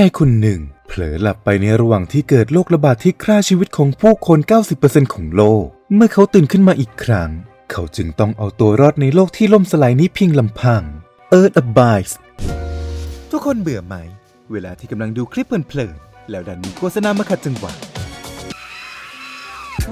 ชายคนหนึ่ง เผลอหลับไปในระหว่างที่เกิดโรคระบาดที่ฆ่าชีวิตของผู้คน 90%ของโลก เมื่อเขาตื่นขึ้นมาอีกครั้ง เขาจึงต้องเอาตัวรอดในโลกที่ล่มสลายนี้เพียงลำพัง Earth Abides ทุกคนเบื่อไหม เวลาที่กำลังดูคลิปเพลินๆแล้วดันมีโฆษณามาขัดจังหวะ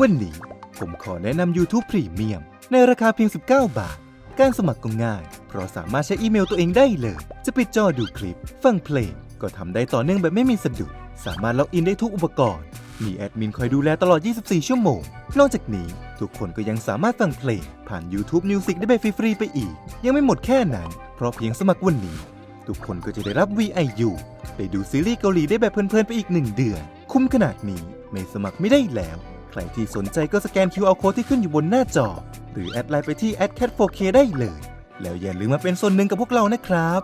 วันนี้ ผมขอแนะนำ YouTube Premium ในราคาเพียง 19 บาท การสมัครก็ง่าย เพราะสามารถใช้อีเมลตัวเองได้เลย จะปิดจอดูคลิป ฟังเพลง ก็ทำได้ต่อเนื่องแบบไม่มีสะดุด สามารถล็อกอินได้ทุกอุปกรณ์ มีแอดมินคอยดูแลตลอด 24 ชั่วโมง นอกจากนี้ทุกคนก็ยังสามารถฟังเพลง ผ่าน YouTube Music ได้แบบฟรีๆไปอีก ยังไม่หมดแค่นั้น เพราะเพียงสมัครวันนี้ ทุกคนก็จะได้รับ VIU ไปดูซีรีส์เกาหลีได้แบบเพลินๆไปอีก1เดือน คุ้มขนาดนี้ไม่สมัครไม่ได้แล้ว ใครที่สนใจก็สแกน QR code ที่ขึ้นอยู่บนหน้าจอ หรือแอดไลน์ไปที่ @cat4k ได้เลย แล้วอย่าลืมมาเป็นส่วนหนึ่งกับพวกเรานะครับ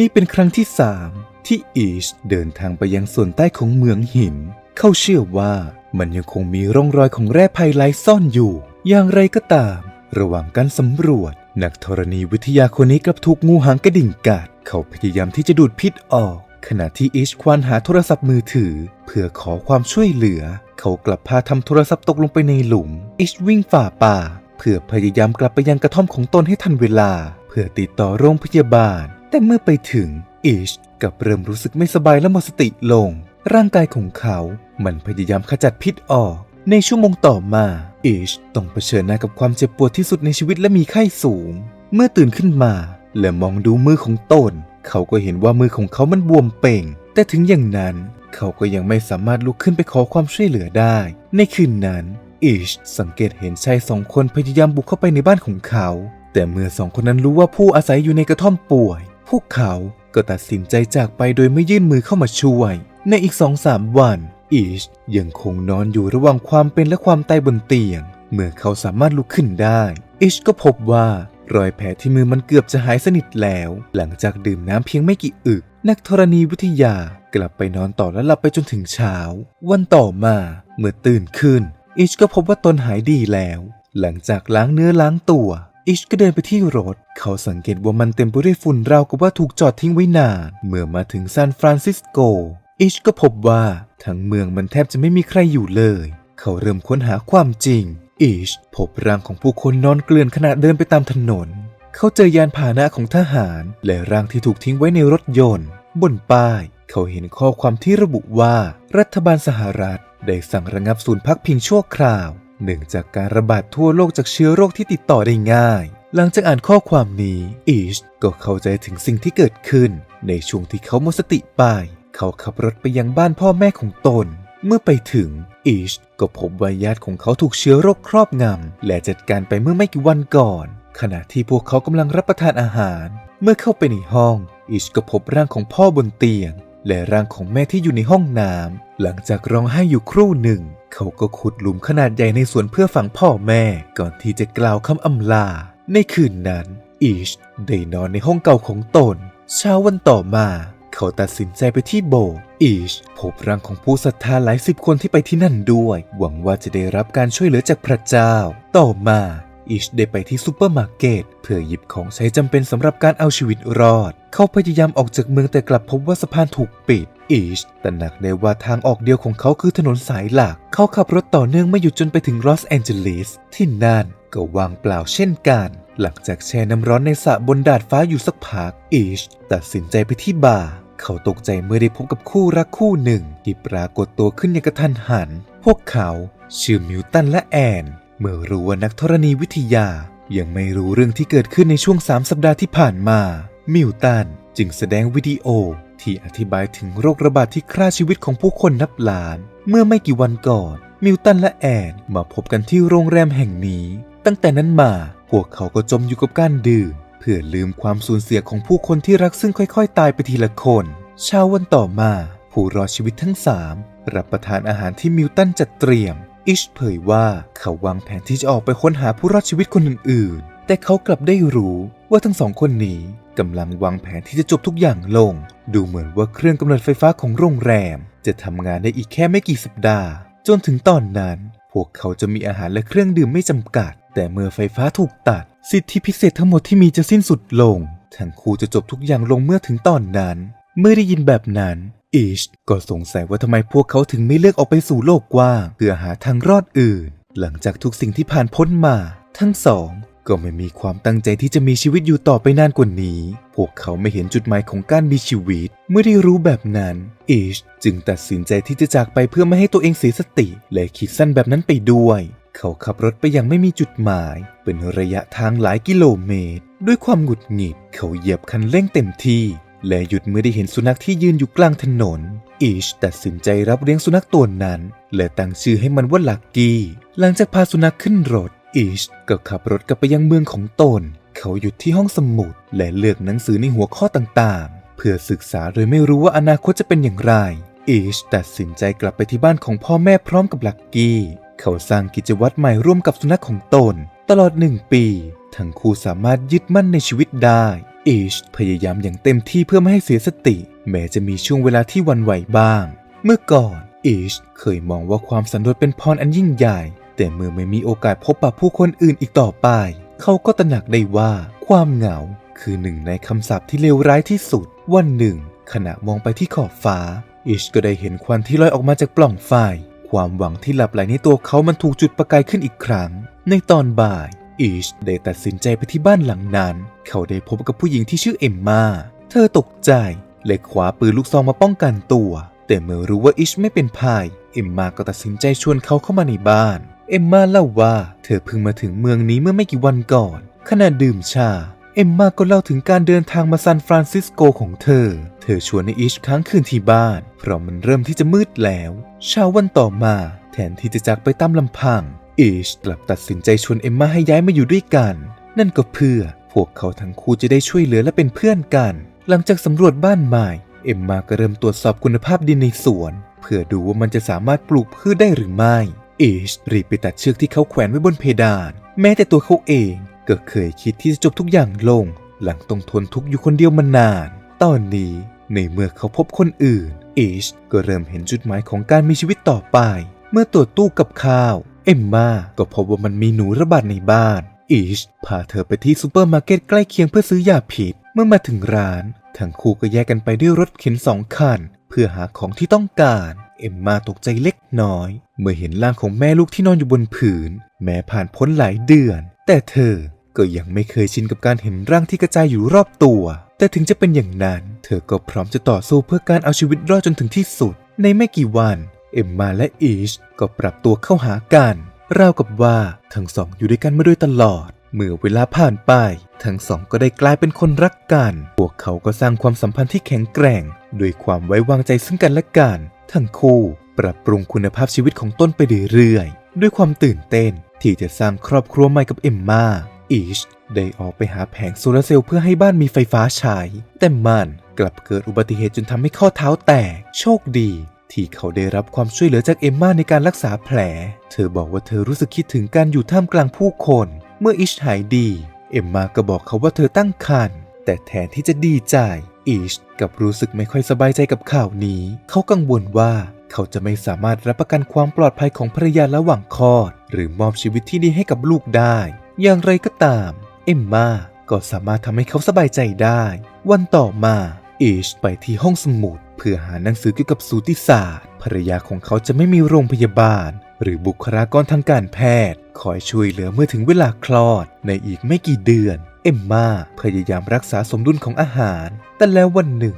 นี่เป็นครั้งที่3ที่อีชเดินทางไปยังส่วนใต้ของเมืองหิน เขาเชื่อว่ามันยังคงมีร่องรอยของแร่ไพไลซ่อนอยู่ อย่างไรก็ตาม ระหว่างการสำรวจ นักธรณีวิทยาคนนี้กลับถูกงูหางกระดิ่งกัด เขาพยายามที่จะดูดพิษออก ขณะที่อีชควานหาโทรศัพท์มือถือ เพื่อขอความช่วยเหลือ เขากลับพาทำโทรศัพท์ตกลงไปในหลุม อีชวิ่งฝ่าป่า เพื่อพยายามกลับไปยังกระท่อมของตนให้ทันเวลา เพื่อติดต่อโรงพยาบาล แต่เมื่อไปถึงอิชกับเริ่มรู้สึกไม่สบายและหมดสติลง ร่างกายของเขามันพยายามขจัดพิษออก ในชั่วโมงต่อมาอิชต้องเผชิญหน้ากับความเจ็บปวดที่สุดในชีวิตและมีไข้สูง เมื่อตื่นขึ้นมา และมองดูมือของตน เขาก็เห็นว่ามือของเขามันบวมเป่ง แต่ถึงอย่างนั้น เขาก็ยังไม่สามารถลุกขึ้นไปขอความช่วยเหลือได้ ในคืนนั้นอิชสังเกตเห็นชายสองคนพยายามบุกเข้าไปในบ้านของเขา แต่เมื่อสองคนนั้นรู้ว่าผู้อาศัยอยู่ในกระท่อมป่วย พวกเขาก็ตัดสินใจจากไปโดยไม่ยื่นมือเข้ามาช่วย ในอีกสองสามวันอิชยังคงนอนอยู่ระหว่างความเป็นและความตายบนเตียง เมื่อเขาสามารถลุกขึ้นได้อิชก็พบว่ารอยแผลที่มือมันเกือบจะหายสนิทแล้ว หลังจากดื่มน้ำเพียงไม่กี่อึก นักธรณีวิทยากลับไปนอนต่อและหลับไปจนถึงเช้า วันต่อมาเมื่อตื่นขึ้นอิชก็พบว่าตนหายดีแล้ว หลังจากล้างเนื้อล้างตัว อิชก็เดินไปที่รถ เขาสังเกตว่ามันเต็มไปด้วยฝุ่นราวกับว่าถูกจอดทิ้งไว้นาน เมื่อมาถึงซานฟรานซิสโก อิชก็พบว่าทั้งเมืองมันแทบจะไม่มีใครอยู่เลย เขาเริ่มค้นหาความจริง อิชพบร่างของผู้คนนอนเกลื่อนขณะเดินไปตามถนน เขาเจอยานพาหนะของทหาร และร่างที่ถูกทิ้งไว้ในรถยนต์ บนป้าย เขาเห็นข้อความที่ระบุว่า รัฐบาลสหรัฐได้สั่งระงับศูนย์พักพิงชั่วคราว เนื่องจากการระบาดทั่วโลกจากเชื้อโรคที่ติดต่อได้ง่าย หลังจากอ่านข้อความนี้อิชก็เข้าใจถึงสิ่งที่เกิดขึ้น ในช่วงที่เขาหมดสติไป เขาขับรถไปยังบ้านพ่อแม่ของตน เมื่อไปถึงอิชก็พบว่าญาติของเขาถูกเชื้อโรคครอบงำและจัดการไปเมื่อไม่กี่วันก่อน ขณะที่พวกเขากำลังรับประทานอาหาร เมื่อเข้าไปในห้องอิชก็พบร่างของพ่อบนเตียง และร่างของแม่ที่อยู่ในห้องน้ำหลังจากร้องไห้อยู่ครู่หนึ่ง เขาก็ขุดหลุมขนาดใหญ่ในสวนเพื่อฝังพ่อแม่ก่อนที่จะกล่าวคำอำลา ในคืนนั้นอิชได้นอนในห้องเก่าของตน เช้าวันต่อมา เขาตัดสินใจไปที่โบสถ์อิชพบร่างของผู้ศรัทธาหลายสิบคนที่ไปที่นั่นด้วย หวังว่าจะได้รับการช่วยเหลือจากพระเจ้า ต่อมาอิชได้ไปที่ซูเปอร์มาร์เก็ตเพื่อหยิบของใช้จำเป็นสำหรับการเอาชีวิตรอด เขาพยายามออกจากเมืองแต่กลับพบว่าสะพานถูกปิด อิชตระหนักได้ว่าทางออกเดียวของเขาคือถนนสายหลัก เขาขับรถต่อเนื่องไม่หยุดจนไปถึงลอสแอนเจลิสที่นั่นก็ว่างเปล่าเช่นกัน หลังจากแช่น้ำร้อนในสระบนดาดฟ้าอยู่สักพักอิชตัดสินใจไปที่บาร์เขาตกใจเมื่อได้พบกับคู่รักคู่หนึ่ง ที่ปรากฏตัวขึ้นอย่างกระทันหัน พวกเขาชื่อมิวตันและแอน เมื่อรู้ว่านักธรณีวิทยา ยังไม่รู้เรื่องที่เกิดขึ้นในช่วง 3 สัปดาห์ที่ผ่านมา มิวตันจึงแสดงวิดีโอ ที่อธิบายถึงโรคระบาดที่ฆ่าชีวิตของผู้คนนับล้าน เมื่อไม่กี่วันก่อน มิวตันและแอนมาพบกันที่โรงแรมแห่งนี้ ตั้งแต่นั้นมาพวกเขาก็จมอยู่กับการดื่ม เพื่อลืมความสูญเสียของผู้คนที่รักซึ่งค่อยๆ ตายไปทีละคนเช้าวันต่อมา ผู้รอดชีวิตทั้งสามรับประทานอาหารที่มิวตันจัดเตรียม อิชเผยว่าเขาวางแผนที่จะออกไปค้นหาผู้รอดชีวิตคนอื่นๆ แต่เขากลับได้รู้ ว่าทั้งสองคนนี้กำลังวางแผนที่จะจบทุกอย่างลง ดูเหมือนว่าเครื่องกำเนิดไฟฟ้าของโรงแรม จะทำงานได้อีกแค่ไม่กี่สัปดาห์ จนถึงตอนนั้น พวกเขาจะมีอาหารและเครื่องดื่มไม่จำกัด แต่เมื่อไฟฟ้าถูกตัด สิทธิพิเศษทั้งหมดที่มีจะสิ้นสุดลง ทั้งคู่จะจบทุกอย่างลงเมื่อถึงตอนนั้น เมื่อได้ยินแบบนั้นอีชก็สงสัยว่าทำไมพวกเขาถึงไม่เลือกออกไปสู่โลกกว้างเพื่อหาทางรอดอื่น หลังจากทุกสิ่งที่ผ่านพ้นมา ทั้งสอง ก็ไม่มีความตั้งใจที่จะมีชีวิตอยู่ต่อไปนานกว่านี้ พวกเขาไม่เห็นจุดหมายของการมีชีวิต เมื่อได้รู้แบบนั้นอีชจึงตัดสินใจที่จะจากไปเพื่อไม่ให้ตัวเองเสียสติ และคิดสั้นแบบนั้นไปด้วย เขาขับรถไปอยังไม่มีจุดหมาย เป็นระยะทางหลายกิโลเมตร ด้วยความหงุดหงิด เขาเหยียบคันเร่งเต็มที่ และหยุดเมื่อได้เห็นสุนัขที่ยืนอยู่กลางถนนอีชตัดสินใจรับเลี้ยงสุนัขตัวนั้น และตั้งชื่อให้มันว่าลักกี้ หลังจากพาสุนัขขึ้นรถ อีชก็ขับรถกลับไปยังเมืองของตน เขาหยุดที่ห้องสมุด และเลือกหนังสือในหัวข้อต่างๆ เพื่อศึกษาโดยไม่รู้ว่าอนาคตจะเป็นอย่างไร อีชตัดสินใจกลับไปที่บ้านของพ่อแม่พร้อมกับลักกี้ เขาสร้างกิจวัตรใหม่ร่วมกับสุนัขของตน ตลอดหนึ่งปี ทั้งคู่สามารถยึดมั่นในชีวิตได้ อีชพยายามอย่างเต็มที่เพื่อไม่ให้เสียสติ แม้จะมีช่วงเวลาที่วันไหวบ้าง เมื่อก่อนอีชเคยมองว่าความสันโดษเป็นพรอันยิ่งใหญ่ แต่เมื่อไม่มีโอกาสพบปะผู้คนอื่นอีกต่อไป เขาก็ตระหนักได้ว่าความเหงาคือหนึ่งในคำสาปที่เลวร้ายที่สุด วันหนึ่ง ขณะมองไปที่ขอบฟ้า อิชก็ได้เห็นควันที่ลอยออกมาจากปล่องไฟ ความหวังที่หลับไหลในตัวเขามันถูกจุดประกายขึ้นอีกครั้ง ในตอนบ่ายอิชได้ตัดสินใจไปที่บ้านหลังนั้น เขาได้พบกับผู้หญิงที่ชื่อเอมมา เธอตกใจและคว้าปืนลูกซองมาป้องกันตัว แต่เมื่อรู้ว่าอิชไม่เป็นพาย เอมมาก็ตัดสินใจชวนเขาเข้ามาในบ้าน เอมมาเล่าว่าเธอเพิ่งมาถึงเมืองนี้เมื่อไม่กี่วันก่อนขณะดื่มชา เอมมาก็เล่าถึงการเดินทางมาซานฟรานซิสโกของเธอ เธอชวนในอิชค้างคืนที่บ้าน เพราะมันเริ่มที่จะมืดแล้วเช้าวันต่อมา แทนที่จะจากไปตามลำพังอิชกลับตัดสินใจชวนเอมมาให้ย้ายมาอยู่ด้วยกัน นั่นก็เพื่อพวกเขาทั้งคู่จะได้ช่วยเหลือและเป็นเพื่อนกัน หลังจากสำรวจบ้านใหม่ เอมมาก็เริ่มตรวจสอบคุณภาพดินในสวน เพื่อดูว่ามันจะสามารถปลูกพืชได้หรือไม่ อิชรีบไปตัดเชือกที่เขาแขวนไว้บนเพดาน แม้แต่ตัวเขาเองก็เคยคิดที่จะจบทุกอย่างลง หลังต้องทนทุกข์อยู่คนเดียวมานาน ตอนนี้ในเมื่อเขาพบคนอื่นอิชก็เริ่มเห็นจุดหมายของการมีชีวิตต่อไป เมื่อตรวจตู้กับข้าว เอ็มมาก็พบว่ามันมีหนูระบาดในบ้านอิชพาเธอไปที่ซูเปอร์มาร์เก็ตใกล้เคียงเพื่อซื้อยาผิด เมื่อมาถึงร้าน ทั้งคู่ก็แยกกันไปด้วยรถเข็นสองคัน เพื่อหาของที่ต้องการ เอ็มมาตกใจเล็กน้อย เมื่อเห็นร่างของแม่ลูกที่นอนอยู่บนผืน แม้ผ่านพ้นหลายเดือน แต่เธอก็ยังไม่เคยชินกับการเห็นร่างที่กระจายอยู่รอบตัว แต่ถึงจะเป็นอย่างนั้น เธอก็พร้อมจะต่อสู้เพื่อการเอาชีวิตรอดจนถึงที่สุด ในไม่กี่วัน เอ็มมาและอีชก็ปรับตัวเข้าหากันราวกับว่าทั้งสองอยู่ด้วยกันมาโดยตลอด เมื่อเวลาผ่านไป ทั้งสองก็ได้กลายเป็นคนรักกัน พวกเขาก็สร้างความสัมพันธ์ที่แข็งแกร่งโดยความไว้วางใจซึ่งกันและกัน ทั้งคู่ ปรับปรุงคุณภาพชีวิตของต้นไปเรื่อยๆ ด้วยความตื่นเต้นที่จะสร้างครอบครัวใหม่กับเอมมาอีชได้ออกไปหาแผงโซลาร์เซลล์เพื่อให้บ้านมีไฟฟ้าใช้ แต่มันกลับเกิดอุบัติเหตุจนทำให้ข้อเท้าแตก โชคดี ที่เขาได้รับความช่วยเหลือจากเอมมาในการรักษาแผล เธอบอกว่าเธอรู้สึกคิดถึงการอยู่ท่ามกลางผู้คน เมื่ออิชหายดี เอมมาก็บอกเขาว่าเธอตั้งครรภ์แต่แทนที่จะดีใจ อิชกลับรู้สึกไม่ค่อยสบายใจกับข่าวนี้ เขากังวลว่า เขาจะไม่สามารถรับประกันความปลอดภัยของภรรยาระหว่างคลอด หรือมอบชีวิตที่ดีให้กับลูกได้ อย่างไรก็ตาม เอมมาก็สามารถทำให้เขาสบายใจได้ วันต่อมาอิชไปที่ห้องสมุด เพื่อหาหนังสือเกี่ยวกับสูติศาสตร์ ภรรยาของเขาจะไม่มีโรงพยาบาล หรือบุคลากรทางการแพทย์ คอยช่วยเหลือเมื่อถึงเวลาคลอด ในอีกไม่กี่เดือน เอมมาพยายามรักษาสมดุลของอาหาร แต่แล้ววันหนึ่ง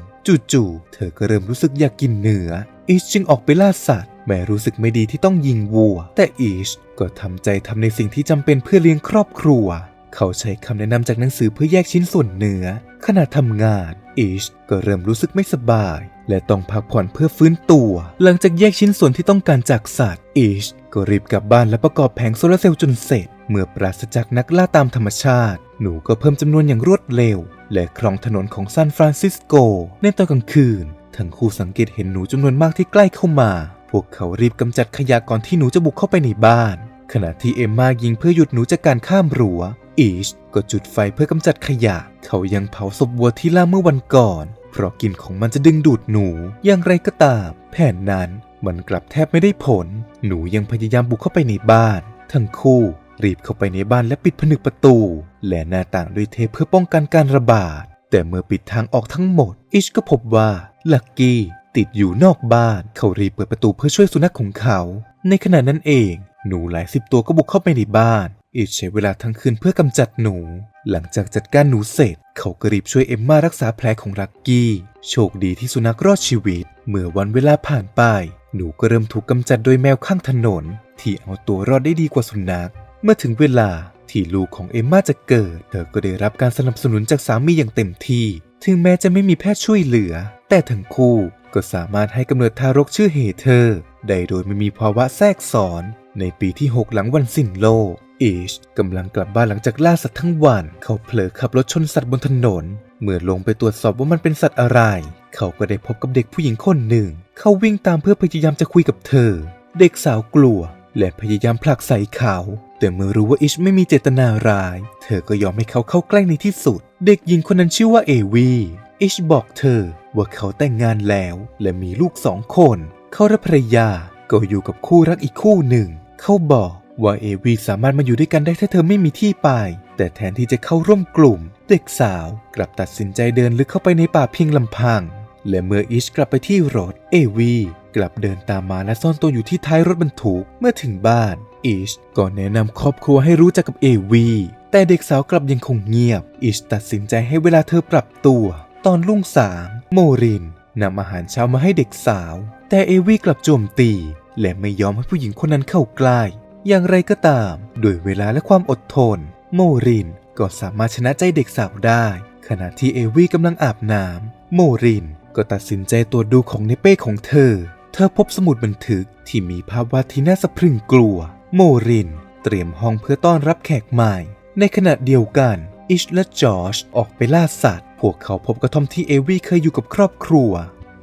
จู่ๆเธอก็เริ่มรู้สึกอยากกินเนื้อ อิชจึงออกไปล่าสัตว์ แม้รู้สึกไม่ดีที่ต้องยิงวัว แต่อิชก็ทำใจทำในสิ่งที่จำเป็นเพื่อเลี้ยงครอบครัว เขาใช้คำแนะนำจากหนังสือเพื่อแยกชิ้นส่วนเนื้อ ขณะทำงานอิชก็เริ่มรู้สึกไม่สบาย และต้องพักผ่อนเพื่อฟื้นตัว หลังจากแยกชิ้นส่วนที่ต้องการจากสัตว์อิชก็รีบกลับบ้านและประกอบแผงโซลาร์เซลล์จนเสร็จ เมื่อปราศจากนักล่าตามธรรมชาติ หนูก็เพิ่มจำนวนอย่างรวดเร็ว และครองถนนของซานฟรานซิสโก ในตอนกลางคืน ทั้งคู่สังเกตเห็นหนูจำนวนมากที่ใกล้เข้ามา พวกเขารีบกำจัดขยะก่อนที่หนูจะบุกเข้าไปในบ้าน ขณะที่เอมมายิงเพื่อหยุดหนูจากการข้ามรั้ว อีชก็จุดไฟเพื่อกำจัดขยะ เขายังเผาศพวัวที่ล่าเมื่อวันก่อน เพราะกลิ่นของมันจะดึงดูดหนู อย่างไรก็ตาม แผนนั้นมันกลับแทบไม่ได้ผล หนูยังพยายามบุกเข้าไปในบ้าน ทั้งคู่รีบเข้าไปในบ้านและปิดผนึกประตู และหน้าต่างด้วยเทปเพื่อป้องกันการระบาด แต่เมื่อปิดทางออกทั้งหมด อิชก็พบว่า ลักกี้ติดอยู่นอกบ้าน เขารีบเปิดประตูเพื่อช่วยสุนัขของเขา ในขณะนั้นเอง หนูหลายสิบตัวก็บุกเข้าไปในบ้านอิชใช้เวลาทั้งคืนเพื่อกำจัดหนู หลังจากจัดการหนูเสร็จ เขาก็รีบช่วยเอมมารักษาแผลของลักกี้ โชคดีที่สุนัขรอดชีวิต เมื่อวันเวลาผ่านไป หนูก็เริ่มถูกกำจัดโดยแมวข้างถนน ที่เอาตัวรอดได้ดีกว่าสุนัข เมื่อถึงเวลา ที่ลูกของเอมมาจะเกิด เธอก็ได้รับการสนับสนุนจากสามีอย่างเต็มที่ ถึงแม้จะไม่มีแพทย์ช่วยเหลือ แต่ทั้งคู่ก็สามารถให้กำเนิดทารกชื่อเฮเธอร์ได้โดยไม่มีภาวะแทรกซ้อน ในปีที่ 6 หลังวันสิ้นโลกเอชกำลังกลับบ้านหลังจากล่าสัตว์ทั้งวัน เขาเผลอขับรถชนสัตว์บนถนน เมื่อลงไปตรวจสอบว่ามันเป็นสัตว์อะไร เขาก็ได้พบกับเด็กผู้หญิงคนหนึ่ง เขาวิ่งตามเพื่อพยายามจะคุยกับเธอ เด็กสาวกลัว และพยายามผลักใส่เขา แต่เมื่อรู้ว่าอิชไม่มีเจตนาร้าย เธอก็ยอมให้เขาเข้าใกล้ในที่สุด เด็กหญิงคนนั้นชื่อว่าเอวี อิชบอกเธอว่าเขาแต่งงานแล้ว และมีลูกสองคน เขาและภรรยาก็อยู่กับคู่รักอีกคู่หนึ่ง เขาบอกว่าเอวีสามารถมาอยู่ด้วยกันได้ถ้าเธอไม่มีที่ไป แต่แทนที่จะเข้าร่วมกลุ่ม เด็กสาวกลับตัดสินใจเดินลึกเข้าไปในป่าเพียงลำพัง และเมื่ออิชกลับไปที่รถ เอวี กลับเดินตามมาและซ่อนตัวอยู่ที่ท้ายรถบรรทุกเมื่อถึงบ้านอิชก็แนะนำครอบครัวให้รู้จักกับเอวีแต่เด็กสาวกลับยังคงเงียบ อิชตัดสินใจให้เวลาเธอปรับตัว ตอนรุ่งสางโมรินนำอาหารเช้ามาให้เด็กสาว แต่เอวีกลับโจมตี และไม่ยอมให้ผู้หญิงคนนั้นเข้าใกล้อย่างไรก็ตามด้วยเวลาและความอดทน โมรินก็สามารถชนะใจเด็กสาวได้ ขณะที่เอวีกำลังอาบน้ำโมรินก็ตัดสินใจตรวจดูของในเป้ของเธอ เธอพบสมุดบันทึกที่มีภาพวาดที่น่าสะพรึงกลัว โมริน เตรียมห้องเพื่อต้อนรับแขกใหม่ ในขณะเดียวกัน อิชและจอชออกไปล่าสัตว์ พวกเขาพบกระท่อมที่เอวีเคยอยู่กับครอบครัว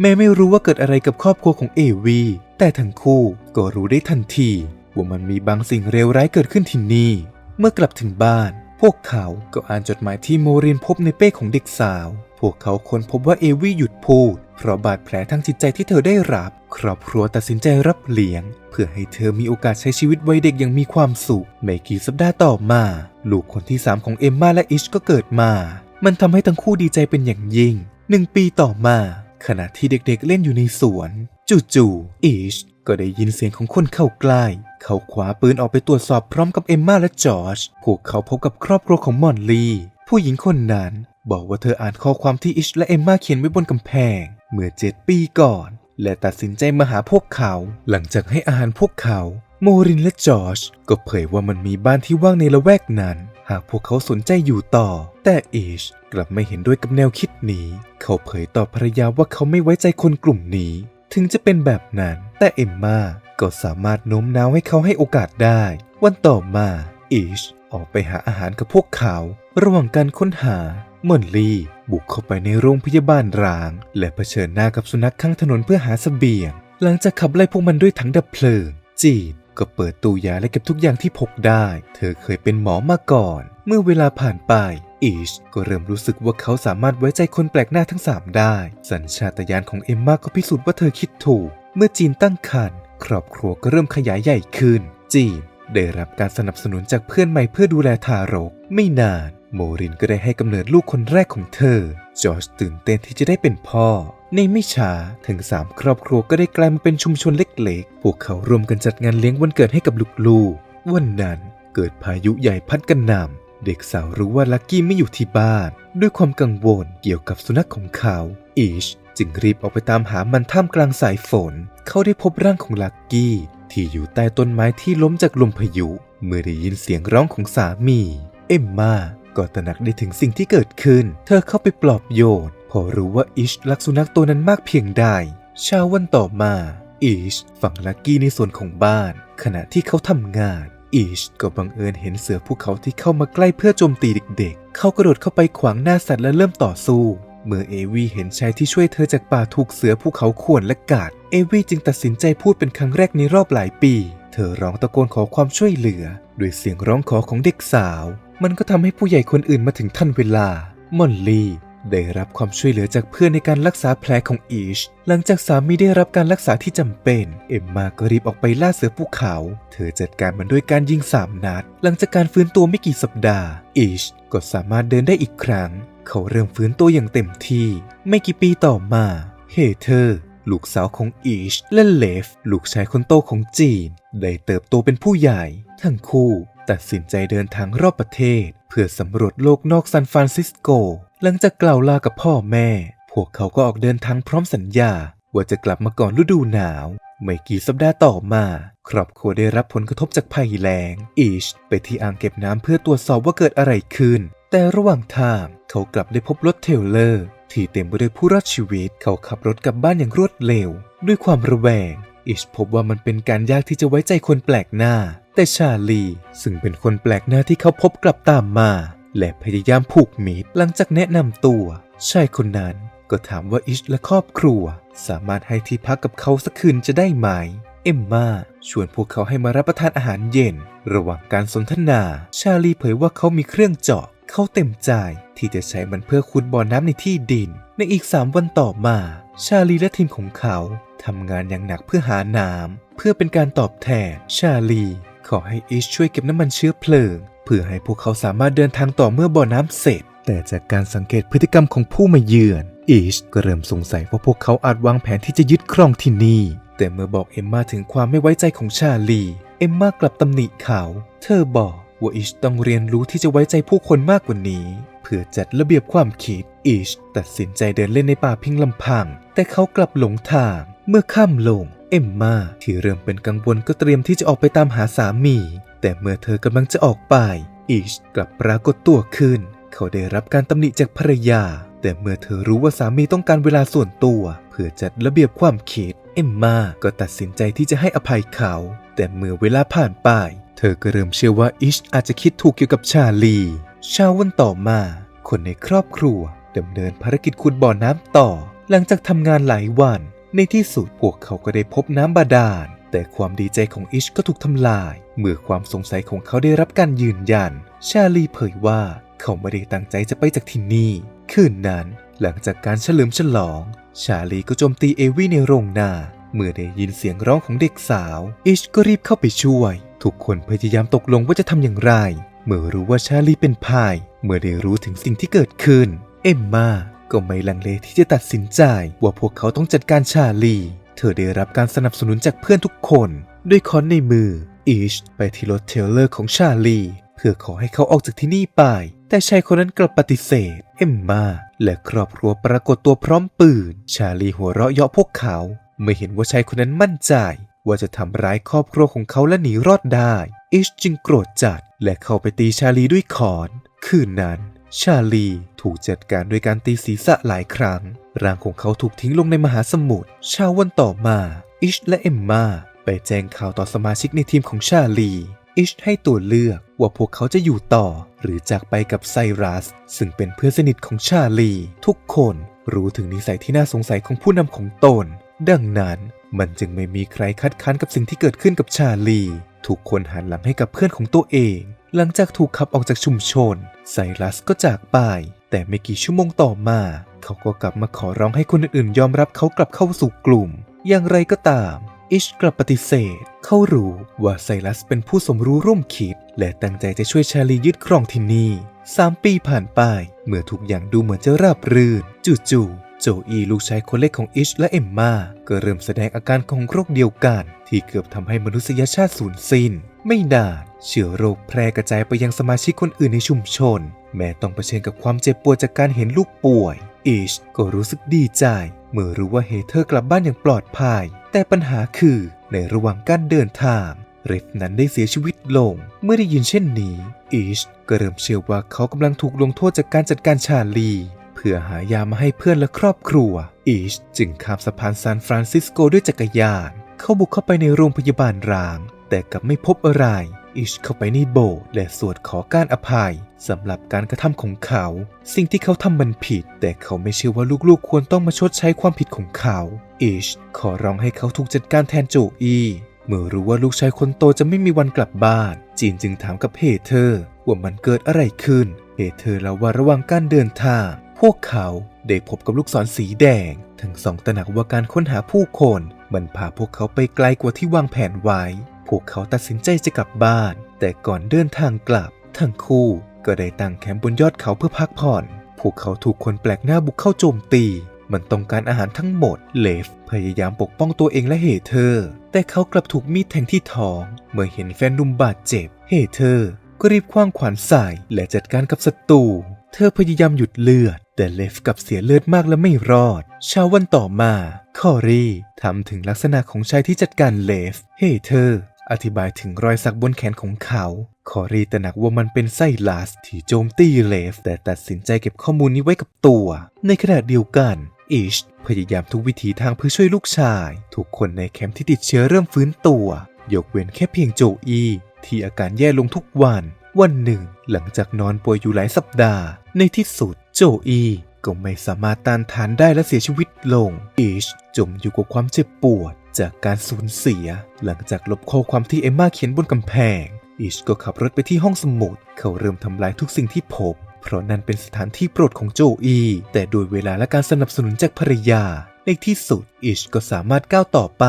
แม้ไม่รู้ว่าเกิดอะไรกับครอบครัวของเอวี แต่ทั้งคู่ก็รู้ได้ทันที ว่ามันมีบางสิ่งเลวร้ายเกิดขึ้นที่นี่ เมื่อกลับถึงบ้าน พวกเขาก็อ่านจดหมายที่โมรินพบในเป้ของเด็กสาว พวกเขาค้นพบว่าเอวี่หยุดพูด เพราะบาดแผลทางจิตใจที่เธอได้รับ ครอบครัวตัดสินใจรับเลี้ยง เพื่อให้เธอมีโอกาสใช้ชีวิตวัยเด็กอย่างมีความสุข ไม่กี่สัปดาห์ต่อมา ลูกคนที่ 3 ของเอมมาและอิชก็เกิดมา มันทำให้ทั้งคู่ดีใจเป็นอย่างยิ่งหนึ่งปีต่อมา ขณะที่เด็กๆเล่นอยู่ในสวน จู่ๆอิช ก็ได้ยินเสียงของคนเข้าใกล้ เขาคว้าปืนออกไปตรวจสอบพร้อมกับเอมมาและจอร์จ พวกเขาพบกับครอบครัวของมอนลีผู้หญิงคนนั้น บอกว่าเธออ่านข้อความที่อิชและเอมมาเขียนไว้บนกำแพง เมื่อเจ็ดปีก่อน และตัดสินใจมาหาพวกเขา หลังจากให้อาหารพวกเขา โมรินและจอร์จก็เผยว่ามันมีบ้านที่ว่างในละแวกนั้น หากพวกเขาสนใจอยู่ต่อ แต่อิชกลับไม่เห็นด้วยกับแนวคิดนี้ เขาเผยต่อภรรยาว่าเขาไม่ไว้ใจคนกลุ่มนี้ ถึงจะเป็นแบบนั้น แต่เอมมาก็สามารถโน้มน้าวให้เขาให้โอกาสได้ วันต่อมาอิชออกไปหาอาหารกับพวกเขา ระหว่างการค้นหามอนลีบุกเข้าไปในโรงพยาบาลร้าง และเผชิญหน้ากับสุนัขข้างถนนเพื่อหาเสบียง หลังจากขับไล่พวกมันด้วยถังดับเพลิง จีนก็เปิดตู้ยาและเก็บทุกอย่างที่พกได้ เธอเคยเป็นหมอมาก่อน เมื่อเวลาผ่านไป อิชก็เริ่มรู้สึกว่าเขาสามารถไว้ใจคนแปลกหน้าทั้งสามได้ สัญชาตญาณของเอมมาก็พิสูจน์ว่าเธอคิดถูก เมื่อจีนตั้งครรภ์ครอบครัวก็เริ่มขยายใหญ่ขึ้น จีนได้รับการสนับสนุนจากเพื่อนใหม่เพื่อดูแลทารก ไม่นาน โมรินก็ได้ให้กำเนิดลูกคนแรกของเธอ จอร์จตื่นเต้นที่จะได้เป็นพ่อ ในไม่ช้าถึงสามครอบครัวก็ได้กลายมาเป็นชุมชนเล็กๆ พวกเขารวมกันจัดงานเลี้ยงวันเกิดให้กับลูกๆ วันนั้นเกิดพายุใหญ่พัดกระหน่ำ เด็กสาวรู้ว่าลักกี้ไม่อยู่ที่บ้าน ด้วยความกังวลเกี่ยวกับสุนัขของเขาอิชจึงรีบออกไปตามหามันท่ามกลางสายฝน เขาได้พบร่างของลักกี้ ที่อยู่ใต้ต้นไม้ที่ล้มจากลมพายุ เมื่อได้ยินเสียงร้องของสามี เอมมาก็ตระหนักได้ถึงสิ่งที่เกิดขึ้น เธอเข้าไปปลอบโยนพอรู้ว่าอิชรักสุนัขตัวนั้นมากเพียงใดเช้าวันต่อมา อิชฝังลักกี้ในส่วนของบ้าน ขณะที่เขาทำงาน อิชก็บังเอิญเห็นเสือภูเขาที่เข้ามาใกล้เพื่อโจมตีเด็กๆ เขากระโดดเข้าไปขวางหน้าสัตว์และเริ่มต่อสู้ เมื่อเอวีเห็นชายที่ช่วยเธอจากป่าถูกเสือภูเขาข่วนและกัด เอวีจึงตัดสินใจพูดเป็นครั้งแรกในรอบหลายปี เธอร้องตะโกนขอความช่วยเหลือ ด้วยเสียงร้องขอของเด็กสาว มันก็ทำให้ผู้ใหญ่คนอื่นมาถึงทันเวลามอนลี ได้รับความช่วยเหลือจากเพื่อนในการรักษาแผลของอีช หลังจากสามีได้รับการรักษาที่จำเป็น เอ็มมาก็รีบออกไปล่าเสือภูเขา เธอจัดการมันด้วยการยิงสามนัด หลังจากการฟื้นตัวไม่กี่สัปดาห์ อีชก็สามารถเดินได้อีกครั้ง เขาเริ่มฟื้นตัวอย่างเต็มที่ ไม่กี่ปีต่อมาเฮเธอร์ลูกสาวของอีชและเลฟ ลูกชายคนโตของจีน ได้เติบโตเป็นผู้ใหญ่ ทั้งคู่ ตัดสินใจเดินทางรอบประเทศ เพื่อสำรวจโลกนอกซานฟรานซิสโก หลังจากกล่าวลากับพ่อแม่ พวกเขาก็ออกเดินทางพร้อมสัญญา ว่าจะกลับมาก่อนฤดูหนาว ไม่กี่สัปดาห์ต่อมา ครอบครัวได้รับผลกระทบจากภัยแล้งอีชไปที่อ่างเก็บน้ำเพื่อตรวจสอบว่าเกิดอะไรขึ้น แต่ระหว่างทางเขากลับได้พบรถเทลเลอร์ ที่เต็มไปด้วยผู้รอดชีวิต เขาขับรถกลับบ้านอย่างรวดเร็ว ด้วยความระแวง อิชพบว่ามันเป็นการยากที่จะไว้ใจคนแปลกหน้า แต่ชาลี ซึ่งเป็นคนแปลกหน้าที่เขาพบกลับตามมา และพยายามผูกมิตรหลังจากแนะนำตัวชายคนนั้นก็ถามว่าอิชและครอบครัว สามารถให้ที่พักกับเขาสักคืนจะได้ไหม เอมมาชวนพวกเขาให้มารับประทานอาหารเย็น ระหว่างการสนทนา ชาลีเผยว่าเขามีเครื่องเจาะ เขาเต็มใจที่จะใช้มันเพื่อขุดบ่อน้ำในที่ดิน ในอีก3วันต่อมา ชาลีและทีมของเขาทำงานอย่างหนักเพื่อหาน้ำเพื่อเป็นการตอบแทน ชาลี ขอให้อิชช่วยเก็บน้ำมันเชื้อเพลิง พื่อให้พวกเขาสามารถเดินทางต่อเมื่อบ่อน้ำเสร็จ แต่จากการสังเกตพฤติกรรมของผู้มาเยือนอิชก็เริ่มสงสัยว่าพวกเขาอาจวางแผนที่จะยึดครองที่นี่ แต่เมื่อบอกเอมมาถึงความไม่ไว้ใจของชาลี เอมมากลับตำหนิเขา เธอบอกว่าอิชต้องเรียนรู้ที่จะไว้ใจผู้คนมากกว่านี้ เพื่อจัดระเบียบความคิดอิชตัดสินใจเดินเล่นในป่าเพียงลำพัง แต่เขากลับหลงทาง เมื่อค่ำลง เอมมาที่เริ่มเป็นกังวลก็เตรียมที่จะออกไปตามหาสามี แต่เมื่อเธอกำลังจะออกไปอิชกลับปรากฏตัวขึ้น เขาได้รับการตำหนิจากภรรยา แต่เมื่อเธอรู้ว่าสามีต้องการเวลาส่วนตัว เพื่อจัดระเบียบความคิด เอมมาก็ตัดสินใจที่จะให้อภัยเขา แต่เมื่อเวลาผ่านไป เธอก็เริ่มเชื่อว่าอิชอาจจะคิดถูกเกี่ยวกับชาลีเช้าวันต่อมา คนในครอบครัวดำเนินภารกิจขุดบ่อน้ำต่อ หลังจากทำงานหลายวัน ในที่สุดพวกเขาก็ได้พบน้ำบาดาล แต่ความดีใจของอิชก็ถูกทำลาย เมื่อความสงสัยของเขาได้รับการยืนยัน ชาลีเผยว่าเขาไม่ได้ตั้งใจจะไปจากที่นี่ คืนนั้น หลังจากการเฉลิมฉลอง ชาลีก็โจมตีเอวี่ในโรงนา เมื่อได้ยินเสียงร้องของเด็กสาว อิชก็รีบเข้าไปช่วย ทุกคนพยายามตกลงว่าจะทำอย่างไร เมื่อรู้ว่าชาลีเป็นพาย เมื่อได้รู้ถึงสิ่งที่เกิดขึ้น เอ็มมาก็ไม่ลังเลที่จะตัดสินใจว่าพวกเขาต้องจัดการชาลี เธอได้รับการสนับสนุนจากเพื่อนทุกคน ด้วยค้อนในมืออิชไปที่รถเทเลอร์ของชาลี เพื่อขอให้เขาออกจากที่นี่ไป แต่ชายคนนั้นกลับปฏิเสธ เอมมาและครอบครัวปรากฏตัวพร้อมปืน ชาลีหัวเราะเยาะพวกเขา เมื่อเห็นว่าชายคนนั้นมั่นใจ ว่าจะทำร้ายครอบครัวของเขาและหนีรอดได้อิชจึงโกรธจัด และเข้าไปตีชาลีด้วยขอน คืนนั้น ชาลีถูกจัดการด้วยการตีศีรษะหลายครั้ง ร่างของเขาถูกทิ้งลงในมหาสมุทรเช้าวันต่อมา อิชและเอมมาไปแจ้งข่าวต่อสมาชิกในทีมของชาลี อิชให้ตัวเลือกว่าพวกเขาจะอยู่ต่อ หรือจากไปกับไซรัส ซึ่งเป็นเพื่อนสนิทของชาลี ทุกคนรู้ถึงนิสัยที่น่าสงสัยของผู้นำของตน ดังนั้นมันจึงไม่มีใครคัดค้านกับสิ่งที่เกิดขึ้นกับชาลี ทุกคนหันหลังให้กับเพื่อนของตัวเอง หลังจากถูกขับออกจากชุมชน ไซรัสก็จากไป แต่ไม่กี่ชั่วโมงต่อมา เขาก็กลับมาขอร้องให้คนอื่นๆ ยอมรับเขากลับเข้าสู่กลุ่ม อย่างไรก็ตาม อิชกลับปฏิเสธ เขารู้ว่าไซรัสเป็นผู้สมรู้ร่วมคิด และตั้งใจจะช่วยชาลียึดครองที่นี่สามปีผ่านไป เมื่อทุกอย่างดูเหมือนจะราบรื่น จู่ๆโจอีลูกชายคนเล็กของอิชและเอมมาก็เริ่มแสดงอาการของโรคเดียวกัน ที่เกือบทำให้มนุษยชาติสูญสิ้น ไม่นานเชื้อโรคแพร่กระจายไปยังสมาชิกคนอื่นในชุมชน แม้ต้องเผชิญกับความเจ็บปวดจากการเห็นลูกป่วยอิชก็รู้สึกดีใจ เมื่อรู้ว่าเฮเธอร์กลับบ้านอย่างปลอดภัย แต่ปัญหาคือในระหว่างการเดินทางเรฟนั้นได้เสียชีวิตลง เมื่อได้ยินเช่นนี้อิชก็เริ่มเชื่อว่าเขากำลังถูกลงโทษจากการจัดการชาลี เพื่อหายามาให้เพื่อนและครอบครัวอิชจึงข้ามสะพานซานฟรานซิสโกด้วยจักรยาน เขาบุกเข้าไปในโรงพยาบาลร้าง แต่กลับไม่พบอะไร อิชเข้าไปในโบสถ์และสวดขอการอภัยสำหรับการกระทำของเขา สิ่งที่เขาทำมันผิด แต่เขาไม่เชื่อว่าลูกๆ ควรต้องมาชดใช้ความผิดของเขา อิชขอร้องให้เขาถูกจัดการแทนโจอีเมื่อรู้ว่าลูกชายคนโตจะไม่มีวันกลับบ้าน จีนจึงถามกับเฮเธอร์ว่ามันเกิดอะไรขึ้นเฮเธอร์เล่าว่าระหว่างการเดินทางพวกเขาได้พบกับลูกศรสีแดง ทั้งสองตระหนักว่าการค้นหาผู้คน มันพาพวกเขาไปไกลกว่าที่วางแผนไว้ พวกเขาตัดสินใจจะกลับบ้าน แต่ก่อนเดินทางกลับ ทั้งคู่ก็ได้ตั้งแคมป์บนยอดเขาเพื่อพักผ่อน พวกเขาถูกคนแปลกหน้าบุกเข้าโจมตี มันต้องการอาหารทั้งหมด เลฟพยายามปกป้องตัวเองและเฮเธอร์ แต่เขากลับถูกมีดแทงที่ท้อง เมื่อเห็นแฟนนุ่มบาดเจ็บ เฮเธอร์ก็รีบคว้างขวานใส่และจัดการกับศัตรู เธอพยายามหยุดเลือด แต่เลฟกับเสียเลือดมากและไม่รอด เช้าวันต่อมา คอรีทำถึงลักษณะของชายที่จัดการเลฟ เฮเธอร์ อธิบายถึงรอยสักบนแขนของเขา คอรีตระหนักว่ามันเป็นไส้ลาสที่โจมตีเลฟ แต่ตัดสินใจเก็บข้อมูลนี้ไว้กับตัว ในขณะเดียวกันอิชพยายามทุกวิถีทางเพื่อช่วยลูกชาย ทุกคนในแคมป์ที่ติดเชื้อเริ่มฟื้นตัว ยกเว้นแค่เพียงโจอีที่อาการแย่ลงทุกวัน วันหนึ่ง หลังจากนอนป่วยอยู่หลายสัปดาห์ ในที่สุดโจอีก็ไม่สามารถต้านทานได้และเสียชีวิตลงอิชจมอยู่กับความเจ็บปวด จากการสูญเสีย หลังจากลบข้อความที่เอมมาเขียนบนกำแพง อิชก็ขับรถไปที่ห้องสมุด เขาเริ่มทำลายทุกสิ่งที่พบ เพราะนั่นเป็นสถานที่โปรดของโจอีแต่โดยเวลาและการสนับสนุนจากภรรยา ในที่สุด อิชก็สามารถก้าวต่อไป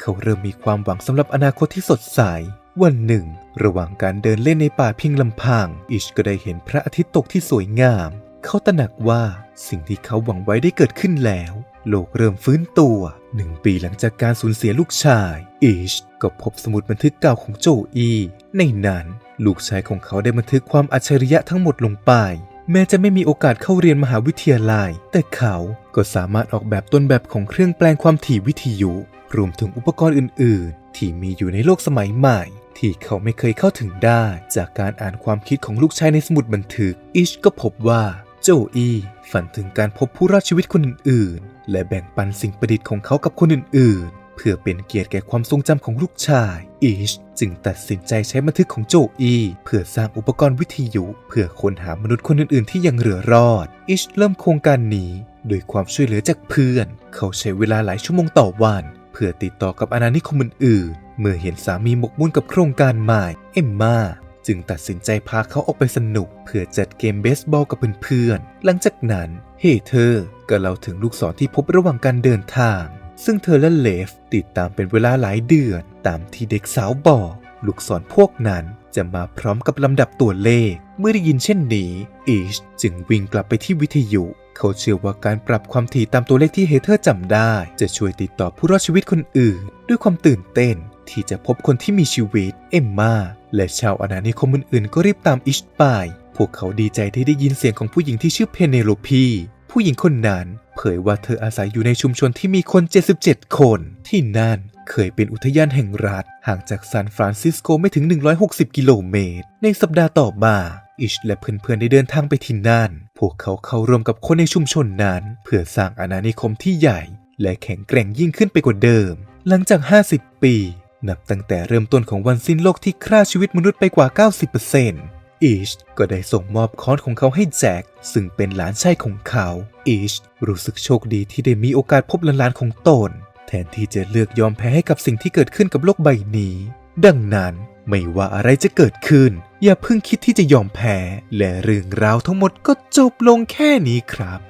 เขาเริ่มมีความหวังสำหรับอนาคตที่สดใสวันหนึ่ง ระหว่างการเดินเล่นในป่าเพียงลำพัง อิชก็ได้เห็นพระอาทิตย์ตกที่สวยงาม เขาตระหนักว่าสิ่งที่เขาหวังไว้ได้เกิดขึ้นแล้ว โลกเริ่มฟื้นตัวหนึ่งปีหลังจากการสูญเสียลูกชายอิชก็พบสมุดบันทึกเก่าของโจอีในนั้นลูกชายของเขาได้บันทึกความอัจฉริยะทั้งหมดลงไป แม้จะไม่มีโอกาสเข้าเรียนมหาวิทยาลัย แต่เขาก็สามารถออกแบบต้นแบบของเครื่องแปลงความถี่วิทยุ รวมถึงอุปกรณ์อื่น ๆ ที่มีอยู่ในโลกสมัยใหม่ ที่เขาไม่เคยเข้าถึงได้ จากการอ่านความคิดของลูกชายในสมุดบันทึกอิชก็พบว่าโจอีฝันถึงการพบผู้รอดชีวิตคนอื่น และแบ่งปันสิ่งประดิษฐ์ของเขากับคนอื่นๆ เพื่อเป็นเกียรติแก่ความทรงจำของลูกชายอิชจึงตัดสินใจใช้บันทึกของโจอีเพื่อสร้างอุปกรณ์วิทยุ เพื่อค้นหามนุษย์คนอื่นๆ ที่ยังเหลือรอดอิชเริ่มโครงการนี้โดยความช่วยเหลือจากเพื่อน เขาใช้เวลาหลายชั่วโมงต่อวัน เพื่อติดต่อกับอาณานิคมอื่นๆ เมื่อเห็นสามีหมกมุ่นกับโครงการใหม่ เอ็มมา จึงตัดสินใจพาเขาออกไปสนุก เพื่อจัดเกมเบสบอลกับเพื่อนๆ หลังจากนั้นเฮเธอร์ก็เล่าถึงลูกศรที่พบระหว่างการเดินทาง ซึ่งเธอและเลฟติดตามเป็นเวลาหลายเดือน ตามที่เด็กสาวบอก ลูกศรพวกนั้นจะมาพร้อมกับลำดับตัวเลข เมื่อได้ยินเช่นนี้อีชจึงวิ่งกลับไปที่วิทยุ เขาเชื่อว่าการปรับความถี่ตามตัวเลขที่เฮเธอร์จำได้ จะช่วยติดต่อผู้รอดชีวิตคนอื่น ด้วยความตื่นเต้น ที่จะพบคนที่มีชีวิต เอ็มมาและชาวอาณานิคมอื่นๆ ก็รีบตามอิชไป พวกเขาดีใจที่ได้ยินเสียงของผู้หญิงที่ชื่อเพเนโลพี ผู้หญิงคนนั้นเผยว่าเธออาศัยอยู่ในชุมชนที่มีคน 77 คน ที่นั่นเคยเป็นอุทยานแห่งรัฐ ห่างจากซานฟรานซิสโกไม่ถึง 160 กิโลเมตร ในสัปดาห์ต่อมาอิชและเพื่อนๆได้เดินทางไปที่นั่น พวกเขาเข้าร่วมกับคนในชุมชนนั้น เพื่อสร้างอาณานิคมที่ใหญ่ และแข็งแกร่งยิ่งขึ้นไปกว่าเดิม หลังจาก 50 ปี นับตั้งแต่เริ่มต้นของวันสิ้นโลกที่ฆ่าชีวิตมนุษย์ไปกว่า 90%อิชก็ได้ส่งมอบค้อนของเขาให้แจ็คซึ่งเป็นหลานชายของเขาอิชรู้สึกโชคดีที่ได้มีโอกาสพบหลานๆของตน แทนที่จะเลือกยอมแพ้ให้กับสิ่งที่เกิดขึ้นกับโลกใบนี้ ดังนั้นไม่ว่าอะไรจะเกิดขึ้น อย่าเพิ่งคิดที่จะยอมแพ้ และเรื่องราวทั้งหมดก็จบลงแค่นี้ครับ